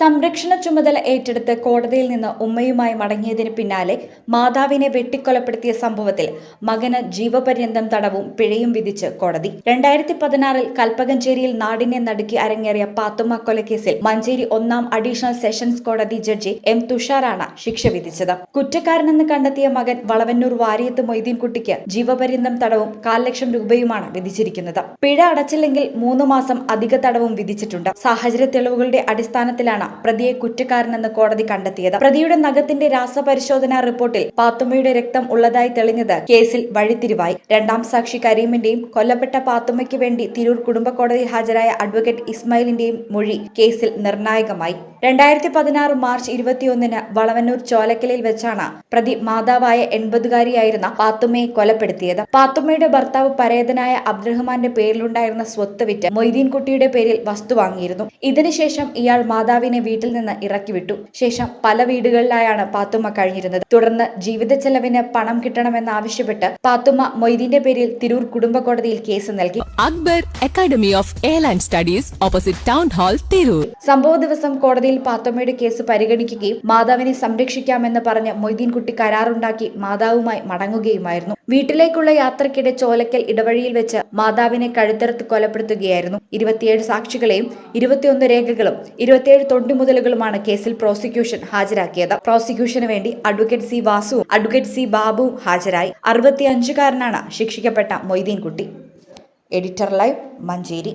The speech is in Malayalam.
സംരക്ഷണ ചുമതല ഏറ്റെടുത്ത് കോടതിയിൽ നിന്ന് ഉമ്മയുമായി മടങ്ങിയതിന് പിന്നാലെ മാതാവിനെ വെട്ടിക്കൊലപ്പെടുത്തിയ സംഭവത്തിൽ മകന് ജീവപര്യന്തം തടവും പിഴയും വിധിച്ച് കോടതി. രണ്ടായിരത്തി പതിനാറിൽ കൽപ്പകഞ്ചേരിയിൽ നാടിനെ നടുക്കി അരങ്ങേറിയ പാത്തുമ്മ കൊലക്കേസിൽ മഞ്ചേരി ഒന്നാം അഡീഷണൽ സെഷൻസ് കോടതി ജഡ്ജി എം തുഷാറാണ് ശിക്ഷ വിധിച്ചത്. കുറ്റക്കാരനെന്ന് കണ്ടെത്തിയ മകൻ വളവന്നൂർ വാരിയത്ത് മൊയ്തീൻകുട്ടിക്ക് ജീവപര്യന്തം തടവും കാൽ ലക്ഷം രൂപയുമാണ് വിധിച്ചിരിക്കുന്നത്. പിഴ അടച്ചില്ലെങ്കിൽ മൂന്ന് മാസം അധിക തടവും വിധിച്ചിട്ടുണ്ട്. സാഹചര്യ തെളിവുകളുടെ അടിസ്ഥാനത്തിലാണ് പ്രതിയെ കുറ്റക്കാരനെന്ന് കോടതി കണ്ടെത്തിയത്. പ്രതിയുടെ നഖത്തിന്റെ രാസപരിശോധനാ റിപ്പോർട്ടിൽ പാത്തുമ്മയുടെ രക്തം ഉള്ളതായി തെളിഞ്ഞത് കേസിൽ വഴിത്തിരിവായി. രണ്ടാം സാക്ഷി കരീമിന്റെയും കൊല്ലപ്പെട്ട പാത്തുമ്മയ്ക്ക് വേണ്ടി തിരൂർ കുടുംബ കോടതിയിൽ ഹാജരായ അഡ്വക്കേറ്റ് ഇസ്മായിലിന്റെയും മൊഴി കേസിൽ നിർണായകമായി. രണ്ടായിരത്തി പതിനാറ് മാർച്ച് ഇരുപത്തിയൊന്നിന് വളവന്നൂർ ചോലക്കലിൽ വെച്ചാണ് പ്രതി മാതാവായ എൺപതുകാരിയായിരുന്ന പാത്തുമ്മയെ കൊലപ്പെടുത്തിയത്. പാത്തുമ്മയുടെ ഭർത്താവ് പരേതനായ അബ്ദുറഹ്മാന്റെ പേരിലുണ്ടായിരുന്ന സ്വത്ത് വിറ്റ് മൊയ്തീൻകുട്ടിയുടെ പേരിൽ വസ്തു വാങ്ങിയിരുന്നു. ഇതിനുശേഷം ഇയാൾ മാതാവിനെ വീട്ടിൽ നിന്ന് ഇറക്കിവിട്ടു. ശേഷം പല വീടുകളിലായാണ് പാത്തുമ്മ കഴിഞ്ഞിരുന്നത്. തുടർന്ന് ജീവിത ചെലവിന് പണം കിട്ടണമെന്നാവശ്യപ്പെട്ട് പാത്തുമ്മ മൊയ്തീന്റെ പേരിൽ തിരൂർ കുടുംബ കോടതിയിൽ കേസ് നൽകി. Akbar academy of airline studies opposite town hall Tirur. സംഭവ ദിവസം കോടതിയിൽ പാത്തമ്മയുടെ കേസ് പരിഗണിക്കുകയും മാതാവിനെ സംരക്ഷിക്കാമെന്ന് പറഞ്ഞ് മൊയ്തീൻകുട്ടി കരാറുണ്ടാക്കി മാതാവുമായി മടങ്ങുകയുമായിരുന്നു. വീട്ടിലേക്കുള്ള യാത്രക്കിടെ ചോലക്കൽ ഇടവഴിയിൽ വെച്ച് മാതാവിനെ കഴുത്തറുത്ത് കൊലപ്പെടുത്തുകയായിരുന്നു. ഇരുപത്തിയേഴ് സാക്ഷികളെയും ഇരുപത്തിയൊന്ന് രേഖകളും ഇരുപത്തിയേഴ് തൊണ്ടിമുതലുകളുമാണ് കേസിൽ പ്രോസിക്യൂഷൻ ഹാജരാക്കിയത്. പ്രോസിക്യൂഷന് വേണ്ടി അഡ്വക്കേറ്റ് സി വാസുവും അഡ്വക്കേറ്റ് സി ബാബുവും ഹാജരായി. അറുപത്തിയഞ്ചുകാരനാണ് ശിക്ഷിക്കപ്പെട്ട മൊയ്തീൻകുട്ടി. Editor live Manjeri.